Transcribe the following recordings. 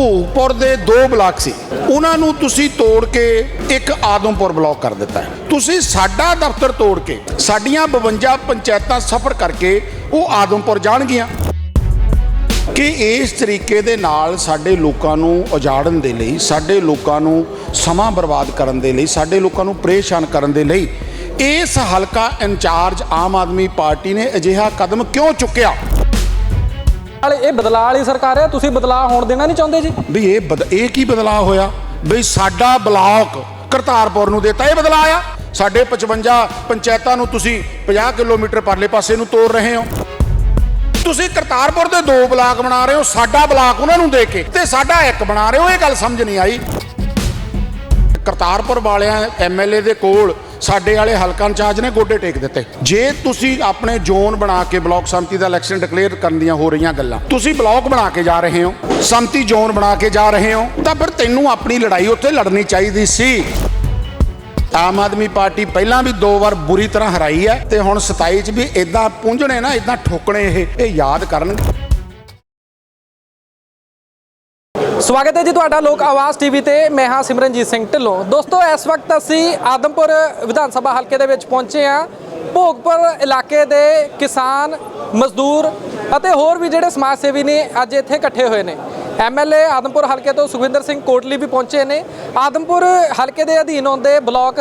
ਭੂਪੁਰ ਦੇ ਦੋ ਬਲਾਕ ਸੀ। ਉਹਨਾਂ ਨੂੰ ਤੁਸੀਂ ਤੋੜ ਕੇ ਇੱਕ ਆਦਮਪੁਰ ਬਲਾਕ ਕਰ ਦਿੱਤਾ ਤੁਸੀਂ ਸਾਡਾ ਦਫ਼ਤਰ ਤੋੜ ਕੇ ਸਾਡੀਆਂ 52 ਪੰਚਾਇਤਾਂ ਸਫਰ ਕਰਕੇ ਉਹ ਆਦਮਪੁਰ ਜਾਣਗੀਆਂ। ਕਿ ਇਸ ਤਰੀਕੇ ਦੇ ਨਾਲ ਸਾਡੇ ਲੋਕਾਂ ਨੂੰ ਉਜਾੜਨ ਦੇ ਲਈ, ਸਾਡੇ ਲੋਕਾਂ ਨੂੰ ਸਮਾਂ ਬਰਬਾਦ ਕਰਨ ਦੇ ਲਈ, ਸਾਡੇ ਲੋਕਾਂ ਨੂੰ ਪਰੇਸ਼ਾਨ ਕਰਨ ਦੇ ਲਈ ਇਸ ਹਲਕਾ ਇੰਚਾਰਜ ਆਮ ਆਦਮੀ ਪਾਰਟੀ ਨੇ ਅਜਿਹਾ ਕਦਮ ਕਿਉਂ ਚੁੱਕਿਆ? ਵਾਲੇ ਇਹ ਬਦਲਾਅ ਵਾਲੀ ਸਰਕਾਰ ਹੈ, ਤੁਸੀਂ ਬਦਲਾਅ ਹੋਣ ਦੇਣਾ ਨਹੀਂ ਚਾਹੁੰਦੇ ਜੀ। ਵੀ ਇਹ ਬਦ- ਇਹ ਕੀ ਬਦਲਾਅ ਹੋਇਆ? ਵੀ ਸਾਡਾ ਬਲਾਕ ਕਰਤਾਰਪੁਰ ਨੂੰ ਦਿੱਤਾ, ਇਹ ਬਦਲਾਅ ਆ। ਸਾਡੇ 55 ਪੰਚਾਇਤਾਂ ਨੂੰ ਤੁਸੀਂ 50 ਕਿਲੋਮੀਟਰ ਪਰਲੇ ਪਾਸੇ ਨੂੰ ਤੋੜ ਰਹੇ ਹੋ। ਤੁਸੀਂ ਕਰਤਾਰਪੁਰ ਦੇ ਦੋ ਬਲਾਕ ਬਣਾ ਰਹੇ ਹੋ, ਸਾਡਾ ਬਲਾਕ ਉਹਨਾਂ ਨੂੰ ਦੇ ਕੇ, ਤੇ ਸਾਡਾ ਇੱਕ ਬਣਾ ਰਹੇ ਹੋ, ਇਹ ਗੱਲ ਸਮਝ ਨਹੀਂ ਆਈ। ਕਰਤਾਰਪੁਰ ਵਾਲਿਆਂ ਐਮਐਲਏ ਦੇ ਕੋਲ ਸਾਡੇ ਵਾਲੇ ਹਲਕਾ ਇੰਚਾਰਜ ਨੇ ਗੋਡੇ ਟੇਕ ਦਿੱਤੇ। ਜੇ ਤੁਸੀਂ ਆਪਣੇ ਜ਼ੋਨ ਬਣਾ ਕੇ ਬਲਾਕ ਸੰਮਤੀ ਦਾ ਇਲੈਕਸ਼ਨ ਡਿਕਲੇਅਰ ਕਰਨ ਦੀਆਂ ਹੋ ਰਹੀਆਂ ਗੱਲਾਂ, ਤੁਸੀਂ ਬਲਾਕ ਬਣਾ ਕੇ ਜਾ ਰਹੇ ਹੋ, ਸੰਮਤੀ ਜ਼ੋਨ ਬਣਾ ਕੇ ਜਾ ਰਹੇ ਹੋ, ਤਾਂ ਫਿਰ ਤੈਨੂੰ ਆਪਣੀ ਲੜਾਈ ਉੱਥੇ ਲੜਨੀ ਚਾਹੀਦੀ ਸੀ। ਆਮ ਆਦਮੀ ਪਾਰਟੀ ਪਹਿਲਾਂ ਵੀ ਦੋ ਵਾਰ ਬੁਰੀ ਤਰ੍ਹਾਂ ਹਰਾਈ ਹੈ ਤੇ ਹੁਣ 27 ਚ ਵੀ ਇਦਾਂ ਪੁੰਝਣੇ ਨਾ ਇਦਾਂ ਠੋਕਣੇ ਇਹ ਇਹ ਯਾਦ ਕਰਨਗੇ। ਸਵਾਗਤ ਹੈ ਜੀ ਤੁਹਾਡਾ ਲੋਕ ਆਵਾਜ਼ ਟੀਵੀ ਤੇ। ਮੈਂ ਹਾਂ ਸਿਮਰਨਜੀਤ ਸਿੰਘ ਢਿੱਲੋਂ। ਦੋਸਤੋ, ਇਸ ਵਕਤ ਅਸੀਂ ਆਦਮਪੁਰ ਵਿਧਾਨ ਸਭਾ ਹਲਕੇ ਦੇ ਵਿੱਚ ਪਹੁੰਚੇ ਹਾਂ। ਭੋਗਪੁਰ ਇਲਾਕੇ ਦੇ ਕਿਸਾਨ, ਮਜ਼ਦੂਰ ਅਤੇ ਹੋਰ ਵੀ ਜਿਹੜੇ ਸਮਾਜ ਸੇਵੀ ਨੇ ਅੱਜ ਇੱਥੇ ਇਕੱਠੇ ਹੋਏ ਨੇ। ਐਮਐਲਏ ਆਦਮਪੁਰ ਹਲਕੇ ਤੋਂ ਸੁਖਵਿੰਦਰ ਸਿੰਘ ਕੋਟਲੀ ਵੀ ਪਹੁੰਚੇ ਨੇ। ਆਦਮਪੁਰ ਹਲਕੇ ਦੇ ਅਧੀਨ ਆਉਂਦੇ ਬਲਾਕ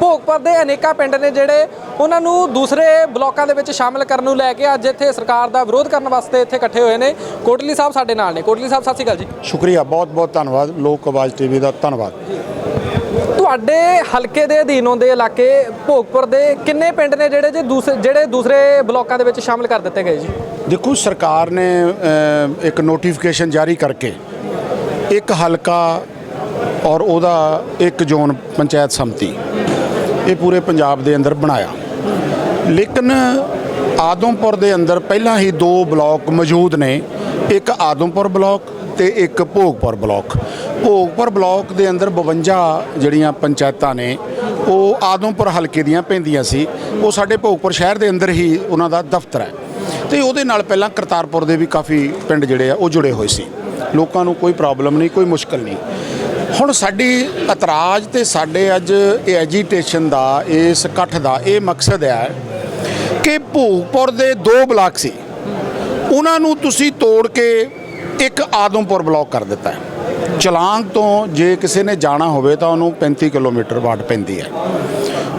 ਭੋਗਪੁਰ ਦੇ ਅਨੇਕਾਂ ਪਿੰਡ ਨੇ ਜਿਹੜੇ ਉਹਨਾਂ ਨੂੰ ਦੂਸਰੇ ਬਲਾਕਾਂ ਦੇ ਵਿੱਚ ਸ਼ਾਮਲ ਕਰਨ ਨੂੰ ਲੈ ਕੇ ਅੱਜ ਇੱਥੇ ਸਰਕਾਰ ਦਾ ਵਿਰੋਧ ਕਰਨ ਵਾਸਤੇ ਇੱਥੇ ਇਕੱਠੇ ਹੋਏ ਨੇ। ਕੋਟਲੀ ਸਾਹਿਬ ਸਾਡੇ ਨਾਲ ਨੇ। ਕੋਟਲੀ ਸਾਹਿਬ ਸਤਿ ਸ਼੍ਰੀ ਅਕਾਲ ਜੀ। ਸ਼ੁਕਰੀਆ ਬਹੁਤ ਬਹੁਤ ਧੰਨਵਾਦ। ਲੋਕ ਆਵਾਜ਼ ਟੀਵੀ ਦਾ ਧੰਨਵਾਦ। ਤੁਹਾਡੇ ਹਲਕੇ ਦੇ ਅਧੀਨ ਆਉਂਦੇ ਇਲਾਕੇ ਭੋਗਪੁਰ ਦੇ ਕਿੰਨੇ ਪਿੰਡ ਨੇ ਜਿਹੜੇ ਜੇ ਦੂਸਰੇ ਜਿਹੜੇ ਦੂਸਰੇ ਬਲਾਕਾਂ ਦੇ ਵਿੱਚ ਸ਼ਾਮਲ ਕਰ ਦਿੱਤੇ ਗਏ ਜੀ? ਦੇਖੋ ਸਰਕਾਰ ਨੇ ਇੱਕ ਨੋਟੀਫਿਕੇਸ਼ਨ ਜਾਰੀ ਕਰਕੇ ਇੱਕ ਹਲਕਾ ਔਰ ਉਹਦਾ ਇੱਕ ਜ਼ੋਨ ਪੰਚਾਇਤ ਸੰਮਤੀ ਇਹ ਪੂਰੇ ਪੰਜਾਬ ਦੇ ਅੰਦਰ ਬਣਾਇਆ। ਲੇਕਿਨ ਆਦਮਪੁਰ ਦੇ ਅੰਦਰ ਪਹਿਲਾਂ ਹੀ ਦੋ ਬਲਾਕ ਮੌਜੂਦ ਨੇ। ਇੱਕ ਆਦਮਪੁਰ ਬਲਾਕ ਤੇ ਇੱਕ ਭੋਗਪੁਰ ਬਲਾਕ। ਭੋਗਪੁਰ ਬਲਾਕ ਦੇ ਅੰਦਰ 52 ਜਿਹੜੀਆਂ ਪੰਚਾਇਤਾਂ ਨੇ, ਉਹ ਆਦਮਪੁਰ ਹਲਕੇ ਦੀਆਂ ਪੈਂਦੀਆਂ ਸੀ। ਉਹ ਸਾਡੇ ਭੋਗਪੁਰ ਸ਼ਹਿਰ ਦੇ ਅੰਦਰ ਹੀ ਉਹਨਾਂ ਦਾ ਦਫ਼ਤਰ ਹੈ। ਤੇ ਉਹਦੇ ਨਾਲ ਪਹਿਲਾਂ ਕਰਤਾਰਪੁਰ ਦੇ ਵੀ ਕਾਫੀ ਪਿੰਡ ਜਿਹੜੇ ਆ, ਉਹ ਜੁੜੇ ਹੋਏ ਸੀ। ਲੋਕਾਂ ਨੂੰ ਕੋਈ ਪ੍ਰੋਬਲਮ ਨਹੀਂ, ਕੋਈ ਮੁਸ਼ਕਲ ਨਹੀਂ। ਹੁਣ ਸਾਡੀ ਇਤਰਾਜ਼ ਤੇ ਸਾਡੇ ਅੱਜ ਇਹ ਐਜੀਟੇਸ਼ਨ ਦਾ, ਇਸ ਇਕੱਠ ਦਾ ਇਹ ਮਕਸਦ ਹੈ ਕਿ ਭੂਪੁਰ ਦੇ ਦੋ ਬਲਾਕ ਸੀ। ਉਹਨਾਂ ਨੂੰ ਤੁਸੀਂ ਤੋੜ ਕੇ ਇੱਕ ਆਦਮਪੁਰ ਬਲਾਕ ਕਰ ਦਿੱਤਾ ਹੈ। ਚਲਾਂਗ ਤੋਂ ਜੇ ਕਿਸੇ ਨੇ ਜਾਣਾ ਹੋਵੇ ਤਾਂ ਉਹਨੂੰ 35 ਕਿਲੋਮੀਟਰ ਬਾਟ ਪੈਂਦੀ ਹੈ।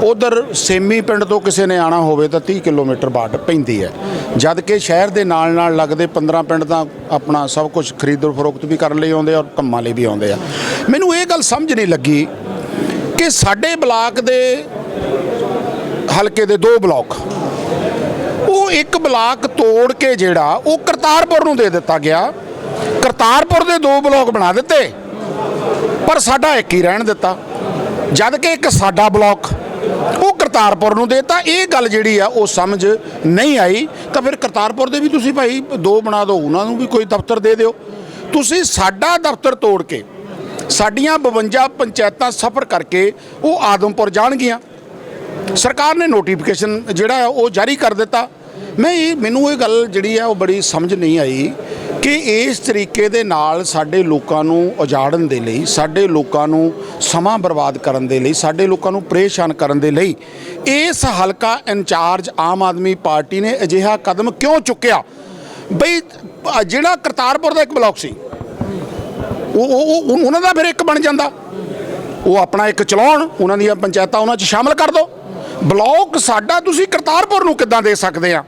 ਉਧਰ ਸੇਮੀ ਪਿੰਡ ਤੋਂ ਕਿਸੇ ਨੇ ਆਣਾ ਹੋਵੇ ਤਾਂ 30 ਕਿਲੋਮੀਟਰ ਬਾਟ ਪੈਂਦੀ ਹੈ। ਜਦ ਕਿ ਸ਼ਹਿਰ ਦੇ ਨਾਲ ਨਾਲ ਲੱਗਦੇ 15 ਪਿੰਡ ਤਾਂ ਆਪਣਾ ਸਭ ਕੁਝ ਖਰੀਦੋ ਫਰੋਖਤ ਵੀ ਕਰਨ ਲਈ ਆਉਂਦੇ ਔਰ ਕੰਮਾਂ ਲਈ ਵੀ ਆਉਂਦੇ ਆ। ਮੈਨੂੰ ਇਹ ਗੱਲ ਸਮਝ ਨਹੀਂ ਲੱਗੀ ਕਿ ਸਾਡੇ ਬਲਾਕ ਦੇ ਹਲਕੇ ਦੇ ਦੋ ਬਲਾਕ ਉਹ ਇੱਕ ਬਲਾਕ ਤੋੜ ਕੇ ਜਿਹੜਾ ਉਹ ਕਰਤਾਰਪੁਰ ਨੂੰ ਦੇ ਦਿੱਤਾ ਗਿਆ। ਕਰਤਾਰਪੁਰ ਦੇ ਦੋ ਬਲਾਕ ਬਣਾ ਦਿੱਤੇ, ਪਰ ਸਾਡਾ ਇੱਕ ਹੀ ਰਹਿਣ ਦਿੱਤਾ। ਜਦ ਕਿ ਇੱਕ ਸਾਡਾ ਬਲਾਕ ਉਹ ਕਰਤਾਰਪੁਰ ਨੂੰ ਦੇਤਾ। ਇਹ ਗੱਲ ਜਿਹੜੀ ਆ ਉਹ ਸਮਝ ਨਹੀਂ ਆਈ। ਤਾਂ ਫਿਰ ਕਰਤਾਰਪੁਰ ਦੇ ਵੀ ਤੁਸੀਂ ਭਾਈ ਦੋ ਬਣਾ ਦਿਓ, ਉਹਨਾਂ ਨੂੰ ਵੀ ਕੋਈ ਦਫ਼ਤਰ ਦੇ ਦਿਓ। ਤੁਸੀਂ ਸਾਡਾ ਦਫ਼ਤਰ ਤੋੜ ਕੇ ਸਾਡੀਆਂ 52 ਪੰਚਾਇਤਾਂ ਸਫਰ ਕਰਕੇ ਉਹ ਆਦਮਪੁਰ ਜਾਣਗੀਆਂ। ਸਰਕਾਰ ਨੇ ਨੋਟੀਫਿਕੇਸ਼ਨ ਜਿਹੜਾ ਉਹ ਜਾਰੀ ਕਰ ਦਿੱਤਾ। ਮੈਂ ਇਹ ਮੈਨੂੰ ਇਹ ਗੱਲ ਜਿਹੜੀ ਹੈ ਉਹ ਬੜੀ ਸਮਝ ਨਹੀਂ ਆਈ ਕਿ ਇਸ ਤਰੀਕੇ ਦੇ ਨਾਲ ਸਾਡੇ ਲੋਕਾਂ ਨੂੰ ਉਜਾੜਨ ਦੇ ਲਈ, ਸਾਡੇ ਲੋਕਾਂ ਨੂੰ ਸਮਾਂ ਬਰਬਾਦ ਕਰਨ ਦੇ ਲਈ, ਸਾਡੇ ਲੋਕਾਂ ਨੂੰ ਪਰੇਸ਼ਾਨ ਕਰਨ ਦੇ ਲਈ ਇਸ ਹਲਕਾ ਇੰਚਾਰਜ ਆਮ ਆਦਮੀ ਪਾਰਟੀ ਨੇ ਅਜਿਹਾ ਕਦਮ ਕਿਉਂ ਚੁੱਕਿਆ? ਬਈ ਜਿਹੜਾ ਕਰਤਾਰਪੁਰ ਦਾ ਇੱਕ ਬਲਾਕ ਸੀ, ਉਹ ਉਹਨਾਂ ਦਾ ਫਿਰ ਇੱਕ ਬਣ ਜਾਂਦਾ। ਉਹ ਆਪਣਾ ਇੱਕ ਚਲਾਉਣ, ਉਹਨਾਂ ਦੀਆਂ ਪੰਚਾਇਤਾਂ ਉਹਨਾਂ 'ਚ ਸ਼ਾਮਲ ਕਰ ਦਿਓ ਬਲਾਕ ਸਾਡਾ ਤੁਸੀਂ ਕਰਤਾਰਪੁਰ ਨੂੰ ਕਿੱਦਾਂ ਦੇ ਸਕਦੇ ਆ?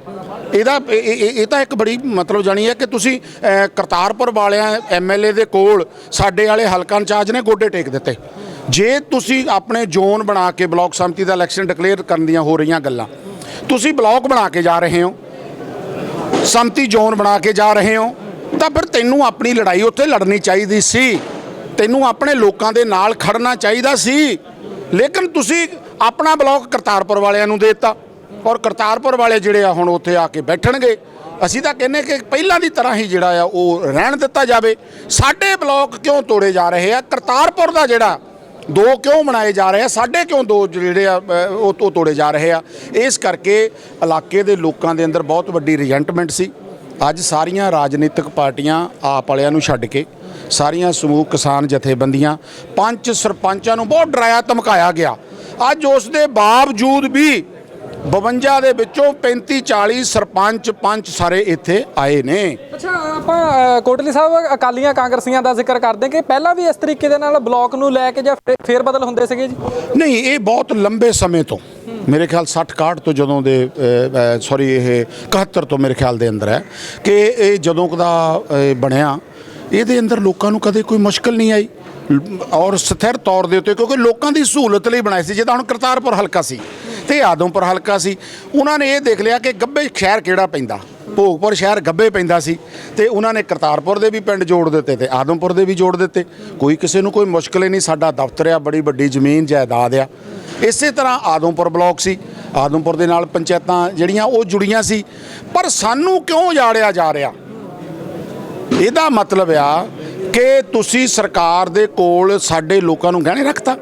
ਇਹਦਾ, ਇਹ- ਤਾਂ ਇੱਕ ਬੜੀ ਮਤਲਬ ਜਾਣੀ ਹੈ ਕਿ ਤੁਸੀਂ ਕਰਤਾਰਪੁਰ ਵਾਲਿਆਂ ਐਮਐਲਏ ਦੇ ਕੋਲ ਸਾਡੇ ਵਾਲੇ ਹਲਕਾ ਇੰਚਾਰਜ ਨੇ ਗੋਡੇ ਟੇਕ ਦਿੱਤੇ। ਜੇ ਤੁਸੀਂ ਆਪਣੇ ਜ਼ੋਨ ਬਣਾ ਕੇ ਬਲਾਕ ਸੰਮਤੀ ਦਾ ਇਲੈਕਸ਼ਨ ਡਿਕਲੇਅਰ ਕਰਨ ਦੀਆਂ ਹੋ ਰਹੀਆਂ ਗੱਲਾਂ, ਤੁਸੀਂ ਬਲਾਕ ਬਣਾ ਕੇ ਜਾ ਰਹੇ ਹੋ, ਸੰਮਤੀ ਜ਼ੋਨ ਬਣਾ ਕੇ ਜਾ ਰਹੇ ਹੋ, ਤਾਂ ਫਿਰ ਤੈਨੂੰ ਆਪਣੀ ਲੜਾਈ ਉੱਥੇ ਲੜਨੀ ਚਾਹੀਦੀ ਸੀ। ਤੈਨੂੰ ਆਪਣੇ ਲੋਕਾਂ ਦੇ ਨਾਲ ਖੜਨਾ ਚਾਹੀਦਾ ਸੀ। ਲੇਕਿਨ ਤੁਸੀਂ ਆਪਣਾ ਬਲਾਕ ਕਰਤਾਰਪੁਰ ਵਾਲਿਆਂ ਨੂੰ ਦੇ ਦਿੱਤਾ। ਔਰ ਕਰਤਾਰਪੁਰ ਵਾਲੇ ਜਿਹੜੇ ਆ ਹੁਣ ਉੱਥੇ ਆ ਕੇ ਬੈਠਣਗੇ। ਅਸੀਂ ਤਾਂ ਕਹਿੰਨੇ ਕਿ ਪਹਿਲਾਂ ਦੀ ਤਰ੍ਹਾਂ ਹੀ ਜਿਹੜਾ ਆ ਉਹ ਰਹਿਣ ਦਿੱਤਾ ਜਾਵੇ। ਸਾਡੇ ਬਲਾਕ ਕਿਉਂ ਤੋੜੇ ਜਾ ਰਹੇ ਆ? ਕਰਤਾਰਪੁਰ ਦਾ ਜਿਹੜਾ ਦੋ ਕਿਉਂ ਬਣਾਏ ਜਾ ਰਹੇ ਆ? ਸਾਡੇ ਕਿਉਂ ਦੋ ਜਿਹੜੇ ਆ ਉਹ ਉਹ ਤੋੜੇ ਜਾ ਰਹੇ ਆ? ਇਸ ਕਰਕੇ ਇਲਾਕੇ ਦੇ ਲੋਕਾਂ ਦੇ ਅੰਦਰ ਬਹੁਤ ਵੱਡੀ ਰਿਜੈਂਟਮੈਂਟ ਸੀ। ਅੱਜ ਸਾਰੀਆਂ ਰਾਜਨੀਤਿਕ ਪਾਰਟੀਆਂ ਆਪ ਵਾਲਿਆਂ ਨੂੰ ਛੱਡ ਕੇ, ਸਾਰੀਆਂ ਸਮੂਹ ਕਿਸਾਨ ਜਥੇਬੰਦੀਆਂ ਪੰਜ ਸਰਪੰਚਾਂ ਨੂੰ ਬਹੁਤ ਡਰਾਇਆ ਧਮਕਾਇਆ ਗਿਆ। ਅੱਜ ਉਸ ਦੇ ਬਾਵਜੂਦ ਵੀ 52 ਦੇ ਵਿੱਚੋਂ 35 40 ਸਰਪੰਚ ਪੰਚ ਸਾਰੇ ਇੱਥੇ ਆਏ ਨੇ। ਅੱਛਾ ਆਪਾਂ ਕੋਟਲੀ ਸਾਹਿਬ ਅਕਾਲੀਆਂ ਕਾਂਗਰਸੀਆਂ ਦਾ ਜ਼ਿਕਰ ਕਰਦੇ ਕਿ ਪਹਿਲਾਂ ਵੀ ਇਸ ਤਰੀਕੇ ਦੇ ਨਾਲ ਬਲਾਕ ਨੂੰ ਲੈ ਕੇ ਜਾਂ ਫੇਰ ਬਦਲ ਹੁੰਦੇ ਸੀਗੇ ਜੀ? ਨਹੀਂ ਇਹ ਬਹੁਤ ਲੰਬੇ ਸਮੇਂ ਤੋਂ ਮੇਰੇ ਖਿਆਲ 60 61 ਤੋਂ ਜਦੋਂ ਦੇ ਸੌਰੀ ਇਹ 71 ਤੋਂ ਮੇਰੇ ਖਿਆਲ ਦੇ ਅੰਦਰ ਹੈ ਕਿ ਇਹ ਜਦੋਂ ਕਦਾ ਬਣਿਆ ਇਹਦੇ ਅੰਦਰ ਲੋਕਾਂ ਨੂੰ ਕਦੇ ਕੋਈ ਮੁਸ਼ਕਲ ਨਹੀਂ ਆਈ। ਔਰ ਸਥਿਰ ਤੌਰ ਦੇ ਉੱਤੇ ਕਿਉਂਕਿ ਲੋਕਾਂ ਦੀ ਸਹੂਲਤ ਲਈ ਬਣਾਈ ਸੀ ਜਿੱਦਾਂ ਹੁਣ ਕਰਤਾਰਪੁਰ ਹਲਕਾ ਸੀ। ਤੇ ਆਦਮਪੁਰ ਹਲਕਾ ਸੀ। ਉਹਨਾਂ ਨੇ ਇਹ ਦੇਖ ਲਿਆ ਕਿ ਗੱਬੇ ਸ਼ਹਿਰ ਕਿਹੜਾ ਪੈਂਦਾ? ਭੋਗਪੁਰ ਸ਼ਹਿਰ ਗੱਬੇ ਪੈਂਦਾ ਸੀ ਤੇ ਉਹਨਾਂ ਨੇ ਕਰਤਾਰਪੁਰ ਦੇ ਵੀ ਪਿੰਡ ਜੋੜ ਦਿੱਤੇ ਤੇ ਆਦਮਪੁਰ ਦੇ ਵੀ ਜੋੜ ਦਿੱਤੇ। ਕੋਈ ਕਿਸੇ ਨੂੰ ਕੋਈ ਮੁਸ਼ਕਲ ਹੀ ਨਹੀਂ, ਸਾਡਾ ਦਫ਼ਤਰ ਆ, ਬੜੀ ਵੱਡੀ ਜ਼ਮੀਨ, ਜਾਇਦਾਦ ਆ। ਇਸੇ ਤਰ੍ਹਾਂ ਆਦਮਪੁਰ ਬਲਾਕ ਸੀ। ਆਦਮਪੁਰ ਦੇ ਨਾਲ ਪੰਚਾਇਤਾਂ ਜਿਹੜੀਆਂ ਉਹ ਜੁੜੀਆਂ ਸੀ। ਪਰ ਸਾਨੂੰ ਕਿਉਂ ਉਜਾੜਿਆ ਜਾ ਰਿਹਾ? ਇਹਦਾ ਮਤਲਬ ਆ ਕਿ ਤੁਸੀਂ ਸਰਕਾਰ ਦੇ ਕੋਲ ਸਾਡੇ ਲੋਕਾਂ ਨੂੰ ਗਹਿਣੇ ਰੱਖਤਾ।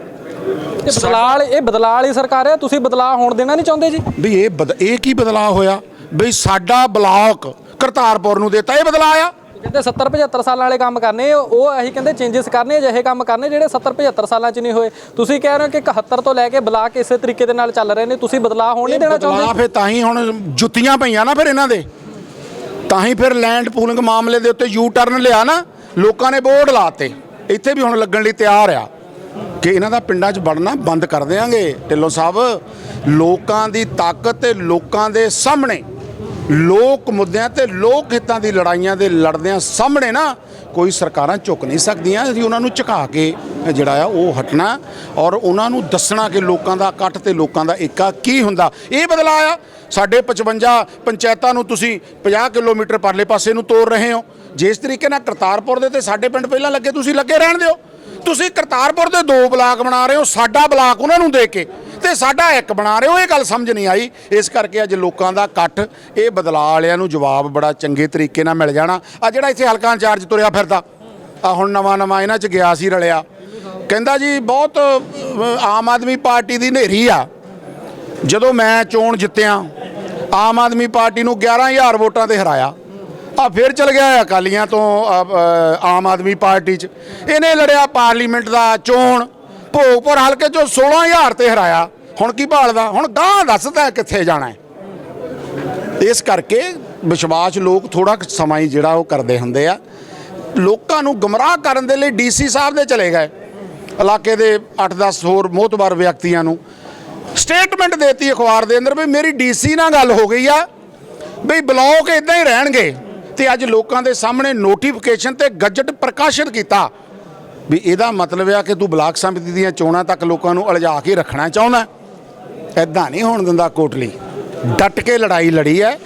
ਇਹ ਬਦਲਾਅ ਇਹ ਬਦਲਾਅ ਵਾਲੀ ਸਰਕਾਰ ਹੈ ਤੁਸੀਂ ਬਦਲਾਅ ਹੋਣ ਦੇਣਾ ਨਹੀਂ ਚਾਹੁੰਦੇ ਜੀ। ਵੀ ਇਹ ਬਦ- ਇਹ ਕੀ ਬਦਲਾਅ ਹੋਇਆ? ਵੀ ਸਾਡਾ ਬਲਾਕ ਕਰਤਾਰਪੁਰ ਨੂੰ ਦਿੱਤਾ ਇਹ ਬਦਲਾਅ ਆ? ਕਹਿੰਦੇ 70 75 ਸਾਲਾਂ ਵਾਲੇ ਕੰਮ ਕਰਨੇ ਉਹ ਅਸੀਂ ਕਹਿੰਦੇ ਚੇਂਜਸ ਕਰਨੇ ਅਜਿਹੇ ਕੰਮ ਕਰਨੇ ਜਿਹੜੇ 70 75 ਸਾਲਾਂ 'ਚ ਨਹੀਂ ਹੋਏ। ਤੁਸੀਂ ਕਹਿ ਰਹੇ ਹੋ ਕਿ 71 ਤੋਂ ਲੈ ਕੇ ਬਲਾਕ ਇਸੇ ਤਰੀਕੇ ਦੇ ਨਾਲ ਚੱਲ ਰਹੇ ਨੇ ਤੁਸੀਂ ਬਦਲਾਅ ਹੋਣ ਨਹੀਂ ਦੇਣਾ ਚਾਹੁੰਦੇ? ਬਦਲਾਅ ਫਿਰ ਤਾਂ ਹੀ ਹੁਣ ਜੁੱਤੀਆਂ ਪਈਆਂ ਨਾ ਫਿਰ ਇਹਨਾਂ ਦੇ। ਤਾਂ ਹੀ ਫਿਰ ਲੈਂਡ ਪੂਲਿੰਗ ਮਾਮਲੇ ਦੇ ਉੱਤੇ ਯੂ ਟਰਨ ਲਿਆ ਨਾ ਲੋਕਾਂ ਨੇ ਬੋਰਡ ਲਾਤੇ। ਇੱਥੇ ਵੀ ਹੁਣ ਲੱਗਣ ਲਈ ਤਿਆਰ ਆ। ਕਿ ਇਹਨਾਂ ਦਾ ਪਿੰਡਾਂ 'ਚ ਵੜਨਾ ਬੰਦ ਕਰ ਦੇਾਂਗੇ ਢਿੱਲੋਂ ਸਾਹਿਬ, ਲੋਕਾਂ ਦੀ ਤਾਕਤ ਤੇ ਲੋਕਾਂ ਦੇ ਸਾਹਮਣੇ, ਲੋਕ ਮੁੱਦਿਆਂ ਤੇ ਲੋਕ ਹਿੱਤਾਂ ਦੀ ਲੜਾਈਆਂ ਦੇ ਲੜਦਿਆਂ ਸਾਹਮਣੇ ਨਾ ਕੋਈ ਸਰਕਾਰਾਂ ਝੁਕ ਨਹੀਂ ਸਕਦੀਆਂ। ਅਸੀਂ ਉਹਨਾਂ ਨੂੰ ਝੁਕਾ ਕੇ ਜਿਹੜਾ ਆ ਉਹ ਹਟਣਾ ਔਰ ਉਹਨਾਂ ਨੂੰ ਦੱਸਣਾ ਕਿ ਲੋਕਾਂ ਦਾ ਇਕੱਠ ਤੇ ਲੋਕਾਂ ਦਾ ਏਕਾ ਕੀ ਹੁੰਦਾ। ਇਹ ਬਦਲਾਅ ਆ, ਸਾਡੇ 55 ਪੰਚਾਇਤਾਂ ਨੂੰ ਤੁਸੀਂ 50 ਕਿਲੋਮੀਟਰ ਪਰਲੇ ਪਾਸੇ ਨੂੰ ਤੋੜ ਰਹੇ ਹੋ। ਜਿਸ ਤਰੀਕੇ ਨਾਲ ਕਰਤਾਰਪੁਰ ਦੇ ਤੇ ਸਾਡੇ ਪਿੰਡ ਪਹਿਲਾਂ ਲੱਗੇ, ਤੁਸੀਂ ਲੱਗੇ ਰਹਿਣ ਦਿਓ। ਤੁਸੀਂ ਕਰਤਾਰਪੁਰ ਦੇ ਦੋ ਬਲਾਕ ਬਣਾ ਰਹੇ ਹੋ, ਸਾਡਾ ਬਲਾਕ ਉਹਨਾਂ ਨੂੰ ਦੇ ਕੇ ਤੇ ਸਾਡਾ ਇੱਕ ਬਣਾ ਰਹੇ ਹੋ, ਇਹ ਗੱਲ ਸਮਝ ਨਹੀਂ ਆਈ। ਇਸ ਕਰਕੇ ਅੱਜ ਲੋਕਾਂ ਦਾ ਇਕੱਠ, ਇਹ ਬਦਲਾਅ ਵਾਲਿਆਂ ਨੂੰ ਜਵਾਬ ਬੜਾ ਚੰਗੇ ਤਰੀਕੇ ਨਾਲ ਮਿਲ ਜਾਣਾ। ਆ ਜਿਹੜਾ ਇੱਥੇ ਹਲਕਾ ਇੰਚਾਰਜ ਤੁਰਿਆ ਫਿਰਦਾ, ਆ ਹੁਣ ਨਵਾਂ ਨਵਾਂ ਇਹਨਾਂ 'ਚ ਗਿਆ ਸੀ ਰਲਿਆ। ਕਹਿੰਦਾ ਜੀ, ਬਹੁਤ ਆਮ ਆਦਮੀ ਪਾਰਟੀ ਦੀ ਨੇਰੀ ਆ। ਜਦੋਂ ਮੈਂ ਚੋਣ ਜਿੱਤਿਆ, ਆਮ ਆਦਮੀ ਪਾਰਟੀ ਨੂੰ 11000 ਵੋਟਾਂ ਤੇ ਹਰਾਇਆ। ਆ ਫਿਰ ਚਲ ਗਿਆ ਅਕਾਲੀਆਂ ਤੋਂ ਆਮ ਆਦਮੀ ਪਾਰਟੀ 'ਚ। ਇਹਨੇ ਲੜਿਆ ਪਾਰਲੀਮੈਂਟ ਦਾ ਚੋਣ ਭੋਗਪੁਰ ਹਲਕੇ 'ਚੋਂ 16000 ਤੇ ਹਰਾਇਆ। ਹੁਣ ਕੀ ਭਾਲਦਾ? ਹੁਣ ਗਾਂ ਦੱਸਦਾ ਕਿੱਥੇ ਜਾਣਾ ਇਸ ਕਰਕੇ ਵਿਸ਼ਵਾਸ ਲੋਕ ਥੋੜਾ ਸਮਾਂ ਹੀ ਜਿਹੜਾ ਉਹ ਕਰਦੇ ਹੁੰਦੇ ਆ। ਲੋਕਾਂ ਨੂੰ ਗਮਰਾਹ ਕਰਨ ਦੇ ਲਈ ਡੀਸੀ ਸਾਹਿਬ ਦੇ ਚਲੇ ਗਏ। ਇਲਾਕੇ ਦੇ 8-10 ਹੋਰ ਮੋਹਤਬਾਰ ਵਿਅਕਤੀਆਂ ਨੂੰ ਸਟੇਟਮੈਂਟ ਦੇਤੀ ਅਖਬਾਰ ਦੇ ਅੰਦਰ ਵੀ ਮੇਰੀ ਡੀਸੀ ਨਾਲ ਗੱਲ ਹੋ ਗਈ ਆ। ਵੀ ਬਲੌਕ ਇਦਾਂ ਹੀ ਰਹਿਣਗੇ। ਤੇ ਅੱਜ ਲੋਕਾਂ ਦੇ ਸਾਹਮਣੇ ਨੋਟੀਫਿਕੇਸ਼ਨ ਤੇ ਗੱਜਟ ਪ੍ਰਕਾਸ਼ਿਤ ਕੀਤਾ। ਵੀ ਇਹਦਾ ਮਤਲਬ ਆ ਕਿ ਤੂੰ ਬਲਾਕ ਸਮਿਤੀ ਦੀਆਂ ਚੋਣਾਂ ਤੱਕ ਲੋਕਾਂ ਨੂੰ ਅਲਝਾ ਕੇ ਰੱਖਣਾ ਚਾਹੁੰਦਾ। ਐਦਾਂ ਨਹੀਂ ਹੋਣ ਦਿੰਦਾ ਕੋਟਲੀ। ਡਟ ਕੇ ਲੜਾਈ ਲੜੀ ਹੈ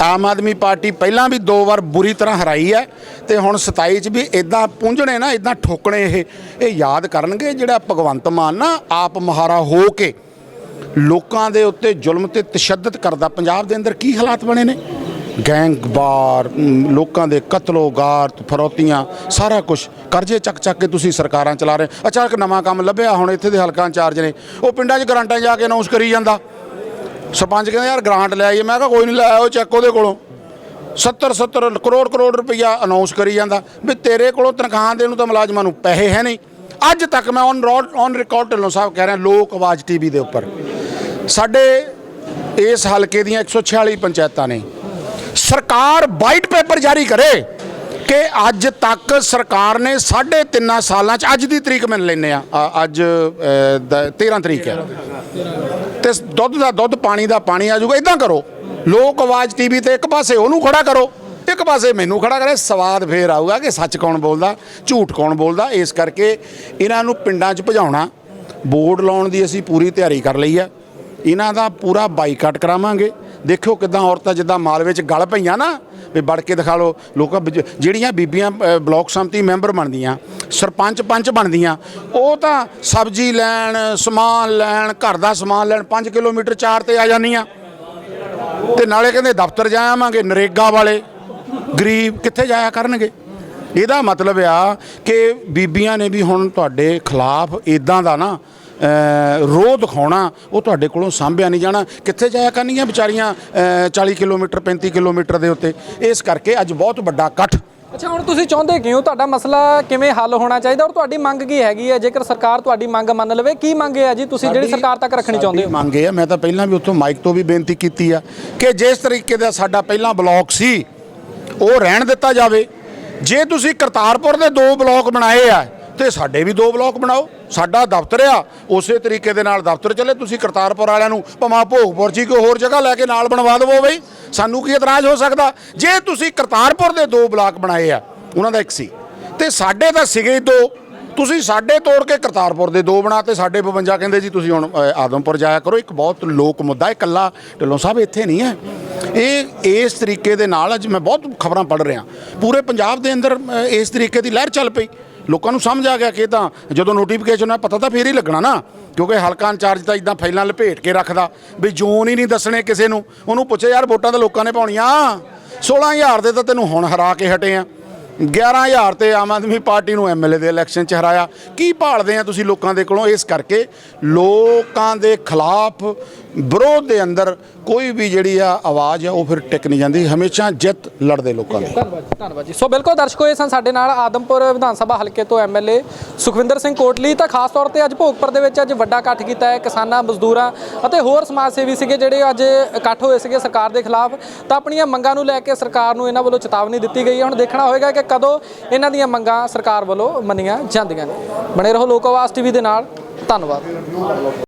ਆਮ ਆਦਮੀ ਪਾਰਟੀ ਪਹਿਲਾਂ ਵੀ ਦੋ ਵਾਰ ਬੁਰੀ ਤਰ੍ਹਾਂ ਹਰਾਈ ਹੈ ਤੇ ਹੁਣ 27 ਚ ਵੀ ਇਦਾਂ ਪੁੰਝਣੇ ਨਾ ਇਦਾਂ ਠੋਕਣੇ ਇਹ। ਇਹ ਯਾਦ ਕਰਨਗੇ ਜਿਹੜਾ ਭਗਵੰਤ ਮਾਨ ਨਾ ਆਪ ਮਹਾਰਾ ਹੋ ਕੇ ਲੋਕਾਂ ਦੇ ਉੱਤੇ ਜ਼ੁਲਮ ਤੇ ਤਸ਼ੱਦਦ ਕਰਦਾ। ਪੰਜਾਬ ਦੇ ਅੰਦਰ ਕੀ ਹਾਲਾਤ ਬਣੇ ਨੇ? ਗੈਂਗਵਾਰ ਲੋਕਾਂ ਦੇ ਕਤਲੋ ਗਾਰਤ ਫਰੋਤੀਆਂ, ਸਾਰਾ ਕੁਝ ਕਰਜ਼ੇ ਚੱਕ ਚੱਕ ਕੇ ਤੁਸੀਂ ਸਰਕਾਰਾਂ ਚਲਾ ਰਹੇ ਅਚਾਨਕ ਨਵਾਂ ਕੰਮ ਲੱਭਿਆ, ਹੁਣ ਇੱਥੇ ਦੇ ਹਲਕਾ ਇੰਚਾਰਜ ਨੇ। ਉਹ ਪਿੰਡਾਂ 'ਚ ਗਰਾਂਟਾਂ ਜਾ ਕੇ ਅਨਾਉਂਸ ਕਰੀ ਜਾਂਦਾ। ਸਰਪੰਚ ਕਹਿੰਦਾ, ਯਾਰ ਗ੍ਰਾਂਟ ਲੈ ਆਈਏ। ਮੈਂ ਕਿਹਾ, ਕੋਈ ਨਹੀਂ ਲੈ ਆਓ ਚੈੱਕ ਉਹਦੇ ਕੋਲੋਂ। 70 70 ਕਰੋੜ ਕਰੋੜ ਰੁਪਈਆ ਅਨਾਉਂਸ ਕਰੀ ਜਾਂਦਾ। ਵੀ ਤੇਰੇ ਕੋਲੋਂ ਤਨਖਾਹ ਦੇਣ ਨੂੰ ਤਾਂ ਮੁਲਾਜ਼ਮਾਂ ਨੂੰ ਪੈਸੇ ਹੈ ਨਹੀਂ। ਅੱਜ ਤੱਕ ਮੈਂ on road on record Dhillon Sahib ਕਹਿ ਰਿਹਾ, ਲੋਕ ਆਵਾਜ਼ ਟੀਵੀ ਦੇ ਉੱਪਰ। ਸਾਡੇ ਇਸ ਹਲਕੇ ਦੀਆਂ 146 ਪੰਚਾਇਤਾਂ ਨੇ। ਸਰਕਾਰ ਵਾਈਟ ਪੇਪਰ ਜਾਰੀ ਕਰੇ ਕਿ ਅੱਜ ਤੱਕ ਸਰਕਾਰ ਨੇ ਸਾਢੇ ਤਿੰਨਾਂ ਸਾਲਾਂ ਚ ਅੱਜ ਦੀ ਤਰੀਕ ਮੰਨ ਲੈਨੇ ਆ ਅੱਜ ਅ, 13 ਤਰੀਕ ਹੈ। ਤੇ ਦੁੱਧ ਦਾ ਦੁੱਧ ਪਾਣੀ ਦਾ ਪਾਣੀ ਆ ਜਾਊਗਾ ਇਦਾਂ ਕਰੋ। ਲੋਕ ਆਵਾਜ਼ ਟੀਵੀ ਤੇ ਇੱਕ ਪਾਸੇ ਉਹਨੂੰ ਖੜਾ ਕਰੋ ਇੱਕ ਪਾਸੇ ਮੈਨੂੰ ਖੜਾ ਕਰੇ ਸਵਾਦ ਫੇਰ ਆਊਗਾ ਕਿ ਸੱਚ ਕੌਣ ਬੋਲਦਾ ਝੂਠ ਕੌਣ ਬੋਲਦਾ ਇਸ ਕਰਕੇ ਇਹਨਾਂ ਨੂੰ ਪਿੰਡਾਂ 'ਚ ਭਜਾਉਣਾ। ਬੋਰਡ ਲਾਉਣ ਦੀ ਅਸੀਂ ਪੂਰੀ ਤਿਆਰੀ ਕਰ ਲਈ ਆ ਇਹਨਾਂ ਦਾ ਪੂਰਾ ਬਾਈਕਾਟ ਕਰਾਵਾਂਗੇ। ਦੇਖਿਓ ਕਿਦਾਂ ਔਰਤਾਂ ਜਿੱਦਾਂ ਮਾਲਵੇ 'ਚ ਗਲ ਪਈਆਂ ਨਾ ਵੀ ਵੜ ਕੇ ਦਿਖਾ ਲਓ ਲੋਕਾਂ ਵਿੱਚ- ਜਿਹੜੀਆਂ ਬੀਬੀਆਂ ਅ, ਬਲਾਕ ਸੰਮਤੀ ਮੈਂਬਰ ਬਣਦੀਆਂ ਸਰਪੰਚ ਪੰਚ ਬਣਦੀਆਂ ਉਹ ਤਾਂ ਸਬਜ਼ੀ ਲੈਣ ਸਮਾਨ ਲੈਣ ਘਰ ਦਾ ਸਮਾਨ ਲੈਣ 5 ਕਿਲੋਮੀਟਰ ਚਾਰ ਤੇ ਆ ਜਾਂਦੀਆਂ। ਤੇ ਨਾਲੇ ਕਹਿੰਦੇ ਦਫ਼ਤਰ ਜਾਵਾਂਗੇ ਨਰੇਗਾ ਵਾਲੇ ਗਰੀਬ ਕਿੱਥੇ ਜਾਇਆ ਕਰਨਗੇ? ਇਹਦਾ ਮਤਲਬ ਆ ਕਿ ਬੀਬੀਆਂ ਨੇ ਵੀ ਹੁਣ ਤੁਹਾਡੇ ਖਿਲਾਫ ਇਦਾਂ ਦਾ ਨਾ ਰੋਹ ਦਿਖਾਉਣਾ ਉਹ ਤੁਹਾਡੇ ਕੋਲੋਂ ਸਾਂਭਿਆ ਨਹੀਂ ਜਾਣਾ। ਕਿੱਥੇ ਜਾਇਆ ਕਰਨੀਆਂ ਵਿਚਾਰੀਆਂ ਅ, 40 ਕਿਲੋਮੀਟਰ 35 ਕਿਲੋਮੀਟਰ ਦੇ ਉੱਤੇ? ਇਸ ਕਰਕੇ ਅੱਜ ਬਹੁਤ ਵੱਡਾ ਇਕੱਠ। ਅੱਛਾ ਹੁਣ ਤੁਸੀਂ ਚਾਹੁੰਦੇ ਕਿਉਂ? ਤੁਹਾਡਾ ਮਸਲਾ ਕਿਵੇਂ ਹੱਲ ਹੋਣਾ ਚਾਹੀਦਾ ਔਰ ਤੁਹਾਡੀ ਮੰਗ ਕੀ ਹੈਗੀ ਹੈ? ਜੇਕਰ ਸਰਕਾਰ ਤੁਹਾਡੀ ਮੰਗ ਮੰਨ ਲਵੇ ਕੀ ਮੰਗ ਹੈ ਜੀ ਤੁਸੀਂ ਜਿਹੜੀ ਸਰਕਾਰ ਤੱਕ ਰੱਖਣੀ ਚਾਹੁੰਦੇ ਹੋ? ਮੰਗੇ ਆ ਮੈਂ ਤਾਂ ਪਹਿਲਾਂ ਵੀ ਉੱਥੋਂ ਮਾਈਕ ਤੋਂ ਵੀ ਬੇਨਤੀ ਕੀਤੀ ਆ ਕਿ ਜਿਸ ਤਰੀਕੇ ਦਾ ਸਾਡਾ ਪਹਿਲਾਂ ਬਲਾਕ ਸੀ ਉਹ ਰਹਿਣ ਦਿੱਤਾ ਜਾਵੇ। ਜੇ ਤੁਸੀਂ ਕਰਤਾਰਪੁਰ ਦੇ ਦੋ ਬਲਾਕ ਬਣਾਏ ਆ ਤੇ ਸਾਡੇ ਵੀ ਦੋ ਬਲਾਕ ਬਣਾਓ। ਸਾਡਾ ਦਫ਼ਤਰ ਆ, ਉਸੇ ਤਰੀਕੇ ਦੇ ਨਾਲ ਦਫ਼ਤਰ ਚਲੇ। ਤੁਸੀਂ ਕਰਤਾਰਪੁਰ ਵਾਲਿਆਂ ਨੂੰ ਭਮਾ ਭੋਗਪੁਰ ਜੀ ਕੋਈ ਹੋਰ ਜਗ੍ਹਾ ਲੈ ਕੇ ਨਾਲ ਬਣਵਾ ਦੇਵੋ ਬਈ। ਸਾਨੂੰ ਕੀ ਇਤਰਾਜ਼ ਹੋ ਸਕਦਾ? ਜੇ ਤੁਸੀਂ ਕਰਤਾਰਪੁਰ ਦੇ ਦੋ ਬਲਾਕ ਬਣਾਏ ਆ, ਉਹਨਾਂ ਦਾ ਇੱਕ ਸੀ। ਤੇ ਸਾਡੇ ਤਾਂ ਸੀਗੇ ਹੀ ਦੋ। ਤੁਸੀਂ ਸਾਡੇ ਤੋੜ ਕੇ ਕਰਤਾਰਪੁਰ ਦੇ ਦੋ ਬਣਾ ਬਣਾਤੇ। ਸਾਡੇ 52 ਕਹਿੰਦੇ ਜੀ, ਤੁਸੀਂ ਹੁਣ ਆਦਮਪੁਰ ਜਾਇਆ ਕਰੋ। ਇੱਕ ਬਹੁਤ ਲੋਕ ਮੁੱਦਾ ਇਕੱਲਾ ਢਿੱਲੋਂ ਸਾਹਿਬ ਇੱਥੇ ਨਹੀਂ ਹੈ। ਇਹ, ਇਸ ਤਰੀਕੇ ਦੇ ਨਾਲ ਅੱਜ ਮੈਂ ਬਹੁਤ ਖਬਰਾਂ ਪੜ੍ਹ ਰਿਹਾ। ਪੂਰੇ ਪੰਜਾਬ ਦੇ ਅੰਦਰ ਇਸ ਤਰੀਕੇ ਦੀ ਲਹਿਰ ਚੱਲ ਪਈ। ਲੋਕਾਂ ਨੂੰ ਸਮਝ ਆ ਗਿਆ ਕਿ ਇਹ ਤਾਂ ਜਦੋਂ ਨੋਟੀਫਿਕੇਸ਼ਨ ਆ, ਪਤਾ ਤਾਂ ਫੇਰ ਹੀ ਲੱਗਣਾ ਨਾ। ਕਿਉਂਕਿ ਹਲਕਾ ਇੰਚਾਰਜ ਤਾਂ ਇਦਾਂ ਫਾਈਲਾਂ ਲਪੇਟ ਕੇ ਰੱਖਦਾ ਵੀ ਜੋਨ ਹੀ ਨਹੀਂ ਦੱਸਣੇ ਕਿਸੇ ਨੂੰ। ਉਹਨੂੰ ਪੁੱਛੇ, ਯਾਰ ਵੋਟਾਂ ਤਾਂ ਲੋਕਾਂ ਨੇ ਪਾਉਣੀਆਂ। 16000 ਦੇ ਤਾਂ ਤੈਨੂੰ ਹੁਣ ਹਰਾ ਕੇ ਹਟੇ ਆ। 11000 ਤੇ ਆਮ ਆਦਮੀ ਪਾਰਟੀ ਨੂੰ ਐਮਐਲਏ ਦੇ ਇਲੈਕਸ਼ਨ ਚ ਹਰਾਇਆ। ਕੀ ਭਾਲਦੇ ਆ ਤੁਸੀਂ ਲੋਕਾਂ ਦੇ ਕੋਲੋਂ? ਇਸ ਕਰਕੇ ਲੋਕਾਂ ਦੇ ਖਿਲਾਫ ਵਿਰੋਧ ਦੇ ਅੰਦਰ ਕੋਈ ਵੀ ਜਿਹੜੀ ਆ ਆਵਾਜ਼ ਆ ਉਹ ਫਿਰ ਟਿਕ ਨਹੀਂ ਜਾਂਦੀ। ਹਮੇਸ਼ਾ ਜਿੱਤ ਲੜਦੇ ਲੋਕਾਂ ਦੀ। ਧੰਨਵਾਦ ਜੀ ਧੰਨਵਾਦ ਜੀ। ਸੋ ਬਿਲਕੁਲ ਦਰਸ਼ਕੋ, ਇਹ ਸਨ ਸਾਡੇ ਨਾਲ ਆਦਮਪੁਰ ਵਿਧਾਨ ਸਭਾ ਹਲਕੇ ਤੋਂ ਐਮਐਲਏ ਸੁਖਵਿੰਦਰ ਸਿੰਘ ਕੋਟਲੀ। ਤਾਂ ਖਾਸ ਤੌਰ ਤੇ ਅੱਜ ਭੋਗਪੁਰ ਦੇ ਵਿੱਚ ਅੱਜ ਵੱਡਾ ਇਕੱਠ ਕੀਤਾ ਹੈ ਕਿਸਾਨਾਂ, ਮਜ਼ਦੂਰਾਂ ਅਤੇ ਹੋਰ ਸਮਾਜ ਸੇਵੀ ਸੀਗੇ ਜਿਹੜੇ ਅੱਜ ਇਕੱਠ ਹੋਏ ਸੀਗੇ ਸਰਕਾਰ ਦੇ ਖਿਲਾਫ। ਤਾਂ ਆਪਣੀਆਂ ਮੰਗਾਂ ਨੂੰ ਲੈ ਕੇ ਸਰਕਾਰ ਨੂੰ ਇਹਨਾਂ ਵੱਲੋਂ ਚੇਤਾਵਨੀ ਦਿੱਤੀ ਗਈ ਹੈ। ਹੁਣ ਦੇਖਣਾ ਹੋਏਗਾ ਕਿ ਕਦੋਂ ਇਹਨਾਂ ਦੀਆਂ ਮੰਗਾਂ ਸਰਕਾਰ ਵੱਲੋਂ ਮੰਨੀਆਂ ਜਾਂਦੀਆਂ ਨੇ। ਬਣੇ ਰਹੋ ਲੋਕ ਆਵਾਜ਼ ਟੀਵੀ ਦੇ ਨਾਲ। ਧੰਨਵਾਦ।